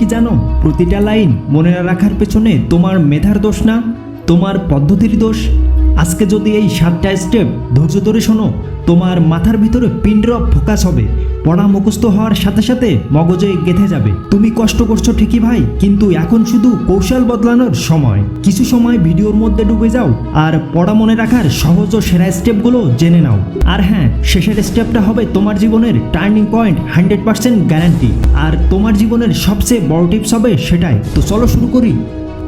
কি জানো, প্রতিটা লাইন মনে না রাখার পেছনে তোমার মেধার দোষ না? তোমার পদ্ধতির দোষ? আজকে যদি এই সাতটা স্টেপ ধৈর্য ধরে শোনো, তোমার মাথার ভিতরে পিন্ড্রপ ফোকাস হবে। পড়া মুখস্থ হওয়ার সাথে সাথে মগজে গেঁথে যাবে। তুমি কষ্ট করছ ঠিকই ভাই, কিন্তু এখন শুধু কৌশল বদলানোর সময়। কিছু সময় ভিডিওর মধ্যে ডুবে যাও, আর পড়া মনে রাখার সহজ ও সেরা স্টেপগুলো জেনে নাও। আর হ্যাঁ শেষের স্টেপটা হবে তোমার জীবনের turning point, hundred percent guarantee. আর তোমার জীবনের সবচেয়ে বড় টিপস হবে সেটাই। তো চলো শুরু করি।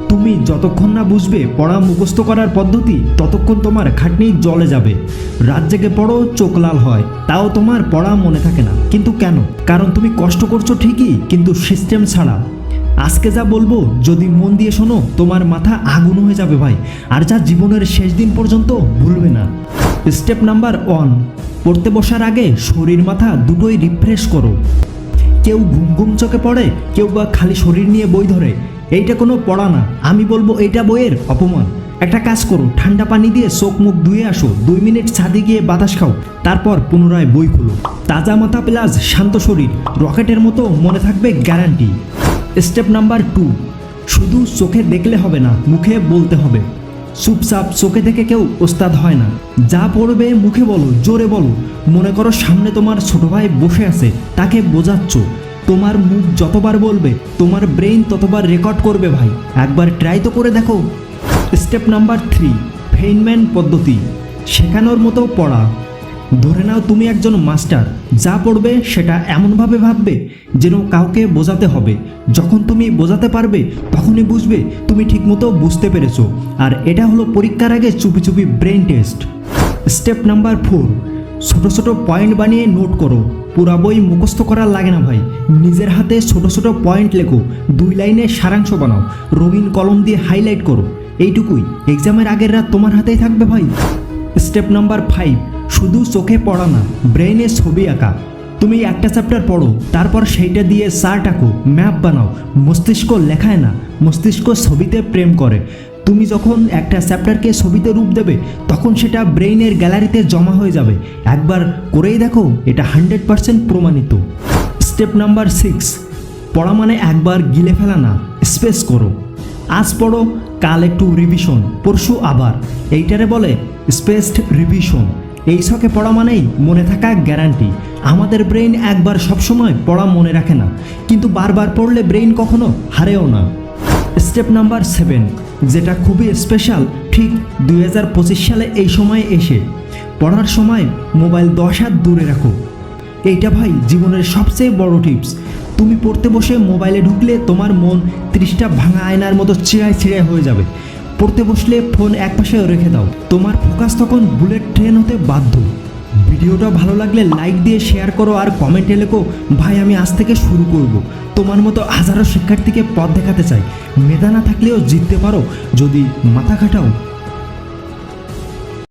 তুমি যতক্ষণ না বুঝবে পড়া মুখস্থ করার পদ্ধতি, ততক্ষণ তোমার খাটনি জলে যাবে। রাত জেগে পড়ো, চোখ লাল হয়। তাও তোমার পড়া মনে থাকে না। কিন্তু কেন? কারণ তুমি কষ্ট করছ ঠিকই, কিন্তু সিস্টেম ছাড়া। আজকে যা বলব, যদি মন দিয়ে শোনো, তোমার মাথা আগুন হয়ে যাবে ভাই। আর যা জীবনের শেষ দিন পর্যন্ত ভুলবে না। স্টেপ নাম্বার ওয়ান, পড়তে বসার আগে শরীর মাথা দুটোই রিফ্রেশ করো। কেউ ঘুম ঘুম চোখে পড়ে, কেউ বা খালি শরীর নিয়ে বই ধরে। এইটা কোনো পড়া না। আমি বলব এইটা বইয়ের অপমান। একটা কাজ করো, ঠান্ডা পানি দিয়ে চোখ মুখ ধুয়ে আসো, দুই মিনিট ছাদে গিয়ে বাতাস খাও, তারপর পুনরায় বই খুলো। তাজা মাথা প্লাস শান্ত শরীর, রকেটের মতো মনে থাকবে গ্যারান্টি স্টেপ নাম্বার টু শুধু চোখে দেখলে হবে না, মুখে বলতে হবে। চুপচাপ চোখে থেকে কেউ ওস্তাদ হয় না। যা পড়বে মুখে বলো, জোরে বলো। মনে করো সামনে তোমার ছোট ভাই বসে আছে, তাকে বোঝাচ্ছ। তোমার মুখ যতবার বলবে, তোমার ব্রেইন ততবার রেকর্ড করবে ভাই। একবার ট্রাই তো করে দেখো। স্টেপ নাম্বার থ্রি ফেইনম্যান পদ্ধতি। শেখানোর মতো পড়া। ধরে নাও তুমি একজন মাস্টার যা পড়বে সেটা এমনভাবে ভাববে যেন কাউকে বোঝাতে হবে। যখন তুমি বোঝাতে পারবে, তখনই বুঝবে তুমি ঠিকমতো বুঝতে পেরেছ। আর এটা হলো পরীক্ষার আগে চুপি চুপি brain test step number four ছোট ছোট পয়েন্ট বানিয়ে নোট করো। পুরা বই মুখস্থ করার লাগে না ভাই। নিজের হাতে ছোট ছোট পয়েন্ট লেখো, দুই লাইনে সারাংশ বানাও, রঙিন কলম দিয়ে হাইলাইট করো। এইটুকুই। এক্সামের আগের রাত তোমার হাতেই থাকবে ভাই। স্টেপ নাম্বার ফাইভ শুধু চোখে পড়া না ব্রেনে ছবি আঁকা। তুমি একটা চ্যাপ্টার পড়ো, তারপর সেইটা দিয়ে চার্ট আঁকো ম্যাপ বানাও। মস্তিষ্ক লেখায় না, মস্তিষ্ক ছবিতে প্রেম করে। তুমি যখন একটা চ্যাপ্টারকে ছবিতে রূপ দেবে, তখন সেটা ব্রেইনের গ্যালারিতে জমা হয়ে যাবে। একবার করেই দেখো, এটা হান্ড্রেড পারসেন্ট প্রমাণিত। স্টেপ নাম্বার সিক্স, পড়া মানে একবার গিলে ফেলা না, স্পেস করো। আজ পড়ো, কাল একটু রিভিশন, পরশু আবার। এইটারে বলে স্পেসড রিভিশন। এই শখে পড়া মানেই মনে থাকা গ্যারান্টি। আমাদের ব্রেইন একবার সবসময় পড়া মনে রাখে না। কিন্তু বারবার পড়লে ব্রেইন কখনো হারেও না। স্টেপ নাম্বার সেভেন, যেটা খুবই স্পেশাল ঠিক দুই হাজার পঁচিশ সালে এই সময়ে এসে। পড়ার সময় মোবাইল দশ হাত দূরে রাখো। এইটা ভাই জীবনের সবচেয়ে বড় টিপস। তুমি পড়তে বসে মোবাইলে ঢুকলে তোমার মন ত্রিশটা ভাঙা আয়নার মতো চিড়ায় চিড়ায় হয়ে যাবে। পড়তে বসলে ফোন একপাশে রেখে দাও। তোমার ফোকাস তখন বুলেট ট্রেন হতে বাধ্য। ভিডিওটা ভালো লাগলে লাইক দিয়ে শেয়ার করো আর কমেন্টে লেখো, ভাই, আমি আজ থেকে শুরু করব। তোমার মতো হাজারো শিক্ষার্থীকে পথ দেখাতে চাই মেধা না থাকলেও জিততে পারো যদি মাথা খাটাও